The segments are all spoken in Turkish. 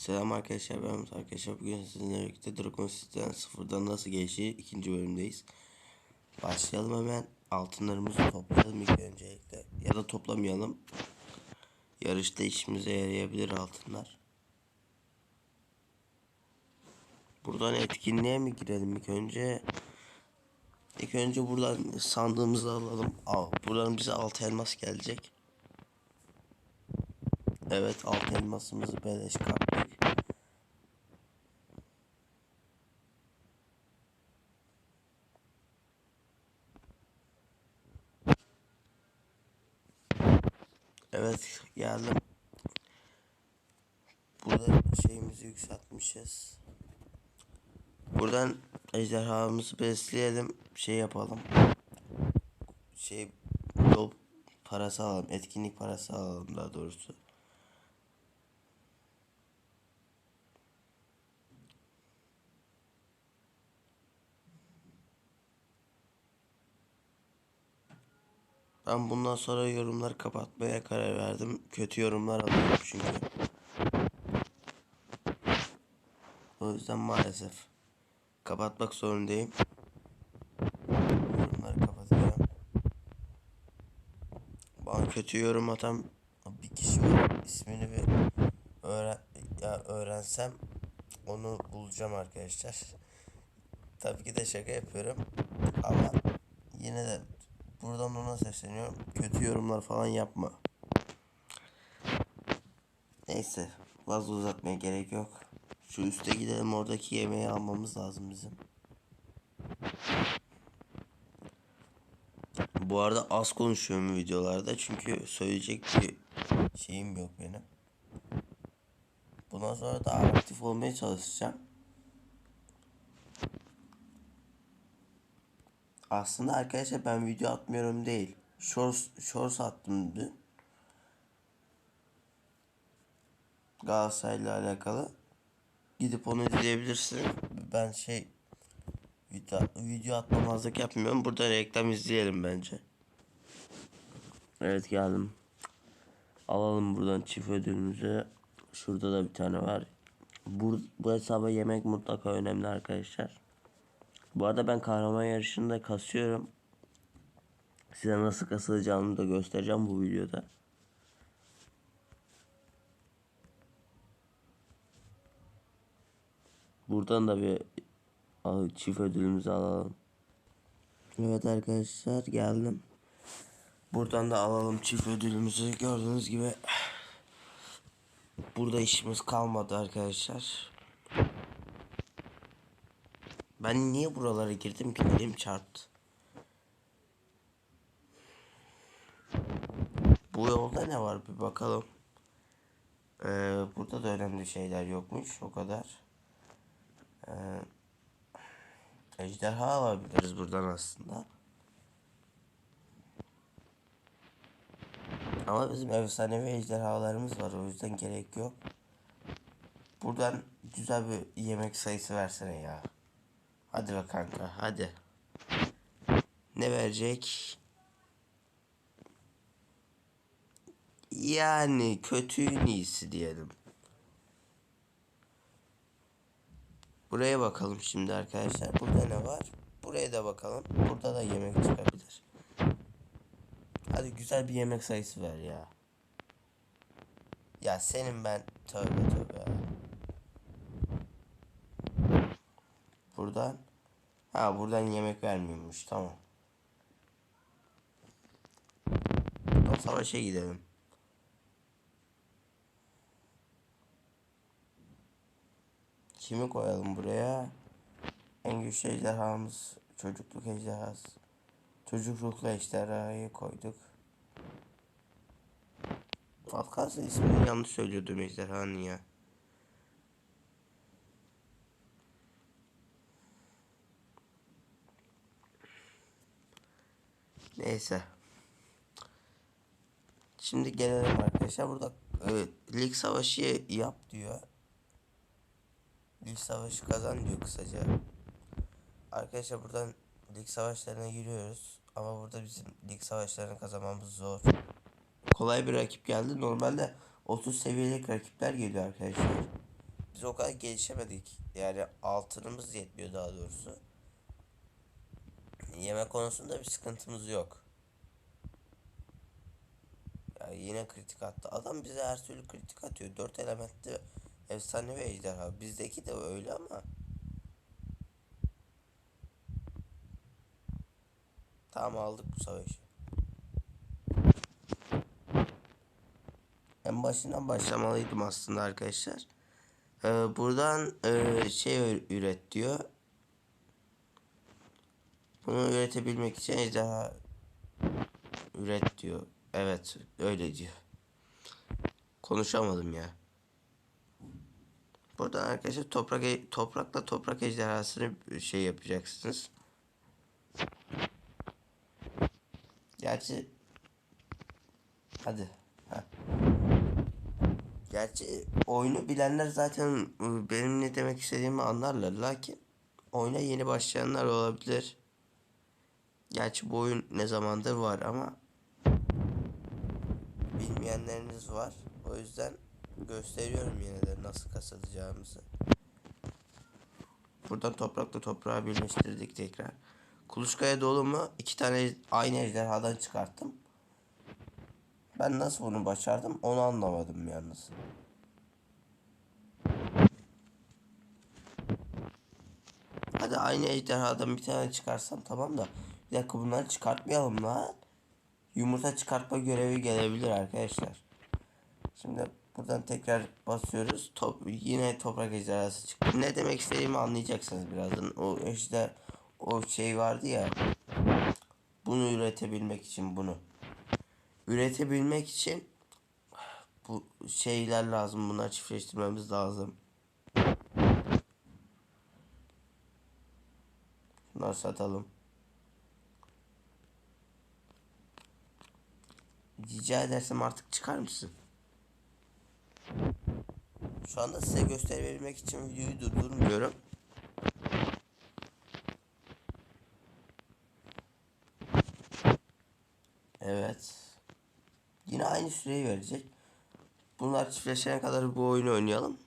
Selam arkadaşlar ben Umut arkadaşlar bugün sizinle birlikte Dragon City'den sıfırdan nasıl geçtiği ikinci bölümdeyiz. Başlayalım hemen altınlarımızı toplayalım ilk öncelikle ya da toplamayalım. Yarışta işimize yarayabilir altınlar. Buradan etkinliğe mi girelim ilk önce? İlk önce buradan sandığımızı alalım. Al, buradan bize altı elmas gelecek. Evet altı elmasımızı beleş kaptık. Evet geldim. Burada şeyimizi yükseltmişiz. Buradan ejderhamızı besleyelim. Şey yapalım. Şey yol parası alalım. Etkinlik parası alalım daha doğrusu. Ben bundan sonra yorumları kapatmaya karar verdim. Kötü yorumlar alıyorum çünkü. O yüzden maalesef kapatmak zorundayım. Yorumları kapatacağım. Bana kötü yorum atan bir kişi var. İsmini bir öğren ya öğrensem onu bulacağım arkadaşlar. Tabii ki de şaka yapıyorum. Ama yine de buradan ona sesleniyorum. Kötü yorumlar falan yapma. Neyse. Fazla uzatmaya gerek yok. Şu üste gidelim oradaki yemeği almamız lazım bizim. Bu arada az konuşuyorum videolarda çünkü söyleyecek bir şeyim yok benim. Bundan sonra daha aktif olmaya çalışacağım. Aslında arkadaşlar ben video atmıyorum değil. Shorts, shorts attım dün. Galatasaray'la alakalı. Gidip onu izleyebilirsin. Ben şey video, video atmamazlık yapmıyorum. Burada reklam izleyelim bence. Evet geldim. Alalım buradan çift ödülümüzü. Şurada da bir tane var. Bu, bu hesaba yemek mutlaka önemli arkadaşlar. Bu arada ben kahraman yarışında kasıyorum. Size nasıl kasılacağını da göstereceğim bu videoda. Buradan da bir çift ödülümüzü alalım. Evet arkadaşlar geldim. Buradan da alalım çift ödülümüzü. Gördüğünüz gibi burada işimiz kalmadı arkadaşlar. Ben niye buralara girdim ki? Elim çarptı. Bu yolda ne var bir bakalım. Ee, burada da önemli şeyler yokmuş o kadar. Ee, ejderha alabiliriz buradan aslında. Ama bizim efsanevi ejderhalarımız var o yüzden gerek yok. Buradan güzel bir yemek sayısı versene ya. Hadi be kanka hadi. Ne verecek? Yani kötüyün iyisi diyelim. Buraya bakalım şimdi arkadaşlar. Burada ne var? Buraya da bakalım. Burada da yemek çıkabilir. Hadi güzel bir yemek sayısı ver ya. Ya senin ben tövbe tövbe. Buradan Ha buradan yemek vermiyormuş tamam. Buradan savaşa gidelim. Kimi koyalım buraya? En güçlü ejderhamız çocukluk ejderhası. Çocuk ruhlu ejderhayı koyduk. Falkası ismini yanlış söylüyordum ejderhanın ya. Neyse. Şimdi gelelim arkadaşlar. Burada evet, lig savaşı yap diyor. Lig savaşı kazan diyor kısaca. Arkadaşlar buradan lig savaşlarına giriyoruz. Ama burada bizim lig savaşlarını kazanmamız zor. Kolay bir rakip geldi. Normalde 30 seviyelik rakipler geliyor arkadaşlar. biz o kadar gelişemedik. Yani altınımız yetmiyor daha doğrusu. Yemek konusunda bir sıkıntımız yok. Ya yine kritik attı. Adam bize her türlü kritik atıyor. Dört elementli efsane ve ejderha. Bizdeki de öyle ama. Tamam aldık bu savaşı. En başından başlamalıydım aslında arkadaşlar. Ee, buradan e, şey üret diyor. Bunu üretebilmek için ejderha üret diyor. Evet öyle diyor. Konuşamadım ya. Buradan arkadaşlar toprak e- toprakla toprak ejderhasını şey yapacaksınız. Gerçi hadi. Heh. Gerçi oyunu bilenler zaten ıı, benim ne demek istediğimi anlarlar. Lakin oyuna yeni başlayanlar olabilir. Gerçi bu oyun ne zamandır var ama bilmeyenleriniz var. O yüzden gösteriyorum yine de nasıl kasılacağımızı. Buradan toprakla toprağı birleştirdik tekrar. Kuluçkaya dolu mu? İki tane aynı ejderhadan çıkarttım. Ben nasıl bunu başardım onu anlamadım yalnız. Hadi aynı ejderhadan bir tane çıkarsam tamam da. Bir bunları çıkartmayalım lan. Yumurta çıkartma görevi gelebilir arkadaşlar. Şimdi buradan tekrar basıyoruz. Top, yine toprak ejderhası çıktı. Ne demek istediğimi anlayacaksınız birazdan. O ejder o şey vardı ya. Bunu üretebilmek için bunu. Üretebilmek için bu şeyler lazım. Bunları çiftleştirmemiz lazım. Bunları satalım. Rica edersem artık çıkar mısın? Şu anda size gösterebilmek için videoyu durdurmuyorum. Evet. Yine aynı süreyi verecek. Bunlar çiftleşene kadar bu oyunu oynayalım.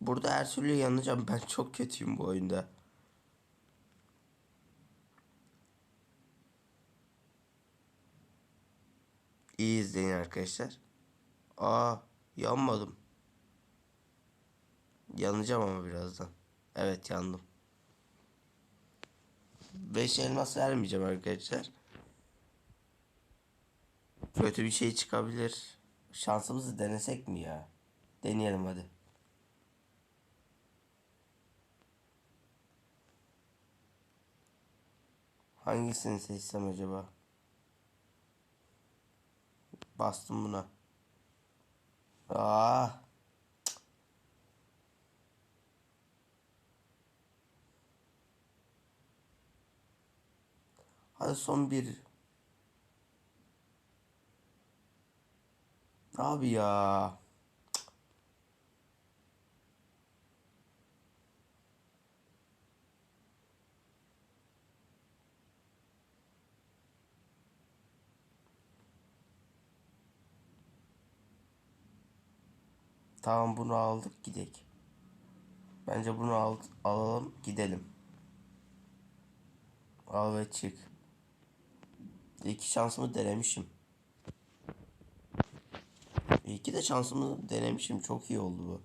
Burada her türlü yanacağım. Ben çok kötüyüm bu oyunda. İyi izleyin arkadaşlar. Aa yanmadım. Yanacağım ama birazdan. Evet yandım. 5 elmas vermeyeceğim arkadaşlar. Kötü bir şey çıkabilir. Şansımızı denesek mi ya? Deneyelim hadi. Hangisini seçsem acaba? Bastım buna. Aa. Hadi son bir. Abi ya. Tamam bunu aldık gidek. Bence bunu al, alalım gidelim. Al ve çık. İki şansımı denemişim. İyi ki de şansımı denemişim. Çok iyi oldu bu.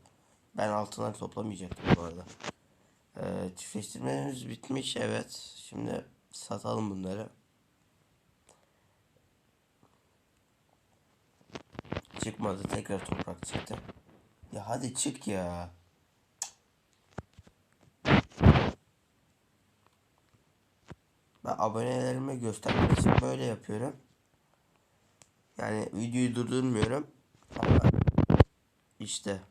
Ben altınları toplamayacaktım bu arada. Ee, çiftleştirmemiz bitmiş. Evet. Şimdi satalım bunları. Çıkmadı. Tekrar toprak çıktı. Ya hadi çık ya. Ben abonelerime göstermek için böyle yapıyorum. Yani videoyu durdurmuyorum. Ama işte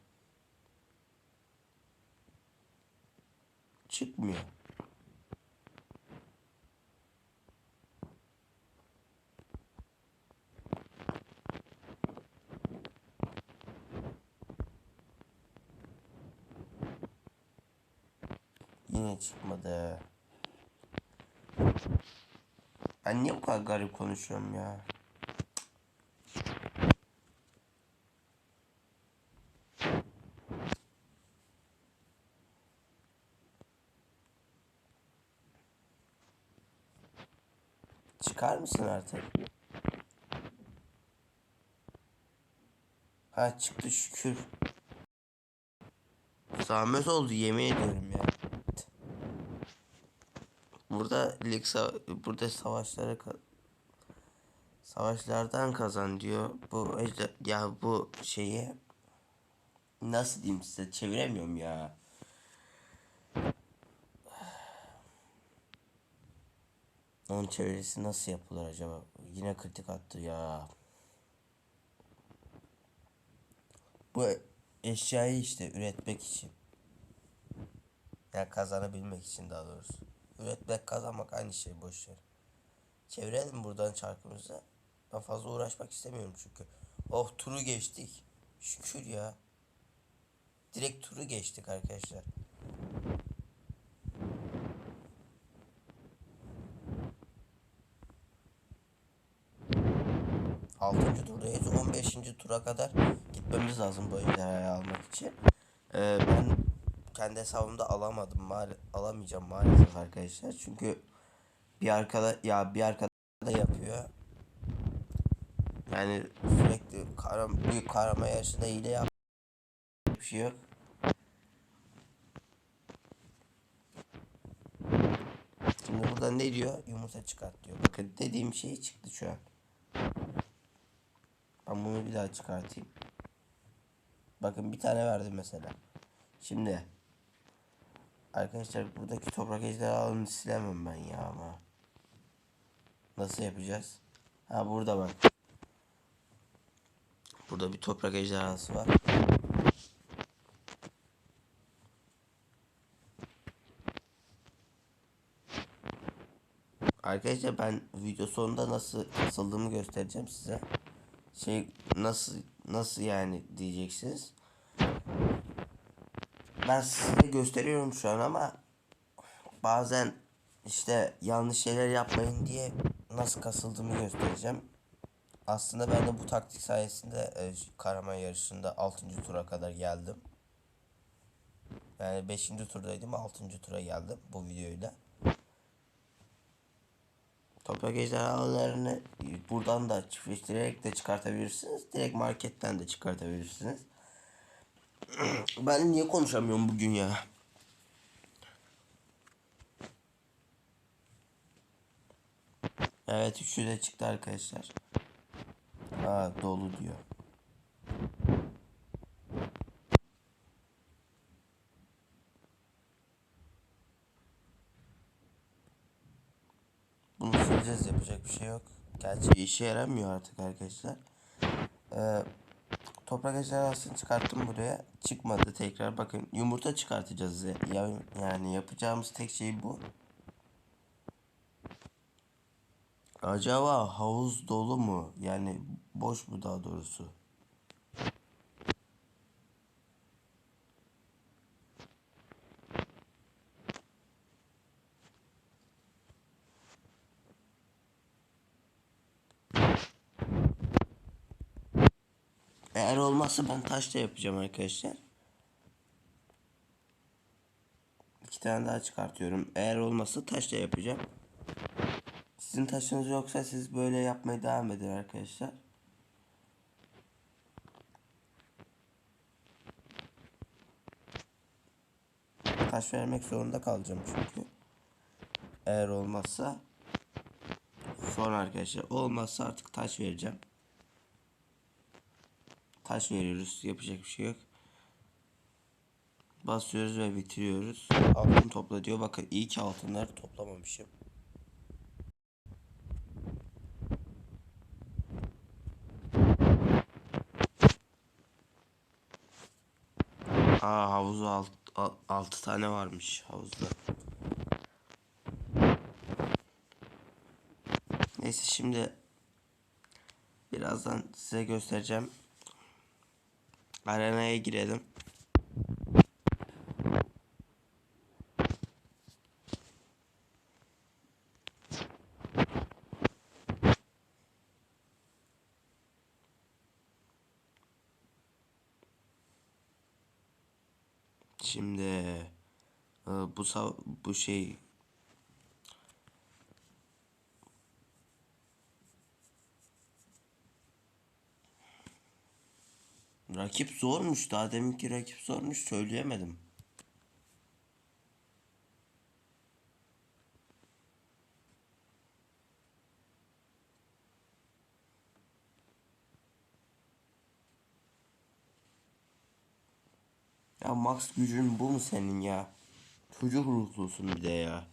çıkmıyor. Yine çıkmadı. Ben niye bu kadar garip konuşuyorum ya? Çıkar mısın artık? Ha çıktı şükür. Zahmet oldu yemin ediyorum ya. Burada lig sa- burada savaşlara savaşlardan kazan diyor. Bu ya bu şeyi nasıl diyeyim size çeviremiyorum ya. Onun çevirisi nasıl yapılır acaba? Yine kritik attı ya. Bu eşyayı işte üretmek için. Ya kazanabilmek için daha doğrusu. Üretmek kazanmak aynı şey boş ver. Çevirelim buradan çarkımızı. Ben fazla uğraşmak istemiyorum çünkü. Oh turu geçtik. Şükür ya. Direkt turu geçtik arkadaşlar. Altıncı turdayız. 15. tura kadar gitmemiz lazım bu ejderhayı almak için. Ee, ben kendi hesabımda alamadım. Maal alamayacağım maalesef arkadaşlar. Çünkü bir arkada ya bir arkada da yapıyor. Yani sürekli kahram, büyük kahraman yarışında hile yap bir şey yok. Şimdi burada ne diyor? Yumurta çıkart diyor. Bakın dediğim şey çıktı şu an. Ben bunu bir daha çıkartayım. Bakın bir tane verdim mesela. Şimdi arkadaşlar buradaki toprak ejderhalarını silemem ben ya ama. Nasıl yapacağız? Ha burada bak. Burada bir toprak ejderhası var. Arkadaşlar ben video sonunda nasıl kasıldığımı göstereceğim size. Şey nasıl nasıl yani diyeceksiniz. Ben size gösteriyorum şu an ama bazen işte yanlış şeyler yapmayın diye nasıl kasıldığımı göstereceğim. Aslında ben de bu taktik sayesinde e, kahraman yarışında 6. tura kadar geldim. Yani 5. turdaydım 6. tura geldim bu videoyla. Toprak ejderhalarını buradan da çiftleştirerek de çıkartabilirsiniz. Direkt marketten de çıkartabilirsiniz. ben niye konuşamıyorum bugün ya? Evet üçü de çıktı arkadaşlar. Ha dolu diyor. Bunu sileceğiz yapacak bir şey yok. Gerçi işe yaramıyor artık arkadaşlar. Ee, toprak ejderhasını çıkarttım buraya. Çıkmadı tekrar. Bakın yumurta çıkartacağız. Ya, yani yapacağımız tek şey bu. Acaba havuz dolu mu? Yani boş mu daha doğrusu? Eğer olmazsa ben taşla yapacağım arkadaşlar. İki tane daha çıkartıyorum. Eğer olmazsa taşla yapacağım. Sizin taşınız yoksa siz böyle yapmaya devam edin arkadaşlar. Taş vermek zorunda kalacağım çünkü. Eğer olmazsa sonra arkadaşlar olmazsa artık taş vereceğim. Taş veriyoruz. Yapacak bir şey yok. Basıyoruz ve bitiriyoruz. Altın topla diyor. Bakın iyi ki altınları toplamamışım. Aa havuzu alt, alt, 6 tane varmış havuzda. Neyse şimdi birazdan size göstereceğim. Arenaya girelim. Şimdi e, bu bu şey Rakip zormuş. Daha deminki rakip zormuş. Söyleyemedim. Ya max gücün bu mu senin ya? Çocuk ruhlusun bir de ya.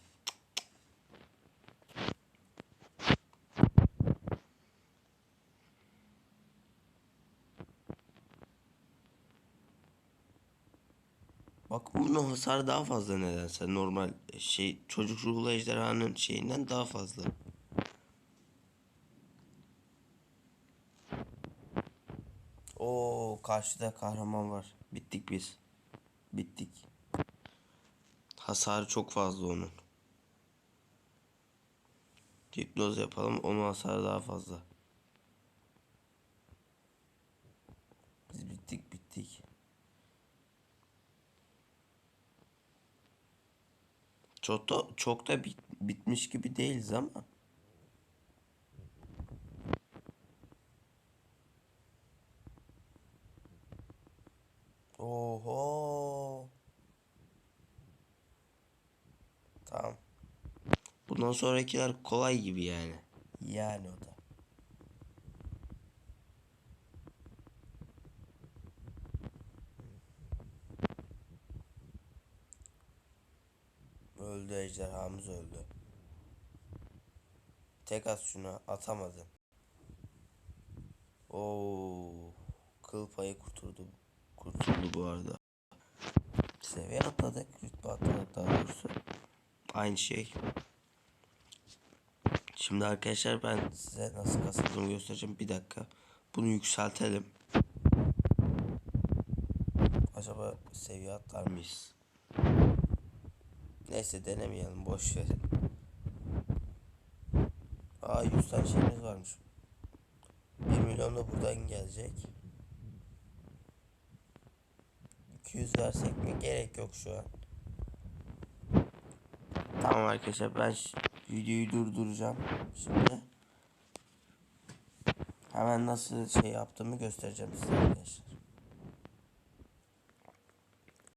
Bak bunun hasarı daha fazla nedense normal şey çocuk ruhlu ejderhanın şeyinden daha fazla. Oo karşıda kahraman var. Bittik biz. Bittik. Hasarı çok fazla onun. Hipnoz yapalım onun hasarı daha fazla. Biz bittik bittik. Çok da, çok da bit- bitmiş gibi değiliz ama. Oho. Tamam. Bundan sonrakiler kolay gibi yani. Yani o da. Öldü ejderhamız öldü. Tek at şunu atamadı. Oo, kıl payı kurtuldu. Kurtuldu bu arada. Seviye atladık, rütbe atladık daha doğrusu. Aynı şey. Şimdi arkadaşlar ben size nasıl kasıldığımı göstereceğim. Bir dakika. Bunu yükseltelim. Acaba seviye atlar mıyız? Neyse denemeyelim boş verin. Aa 100 tane şeyimiz varmış. 1 milyon da buradan gelecek. 200 versek mi? Gerek yok şu an. Tamam arkadaşlar ben videoyu durduracağım şimdi. Hemen nasıl şey yaptığımı göstereceğim size arkadaşlar.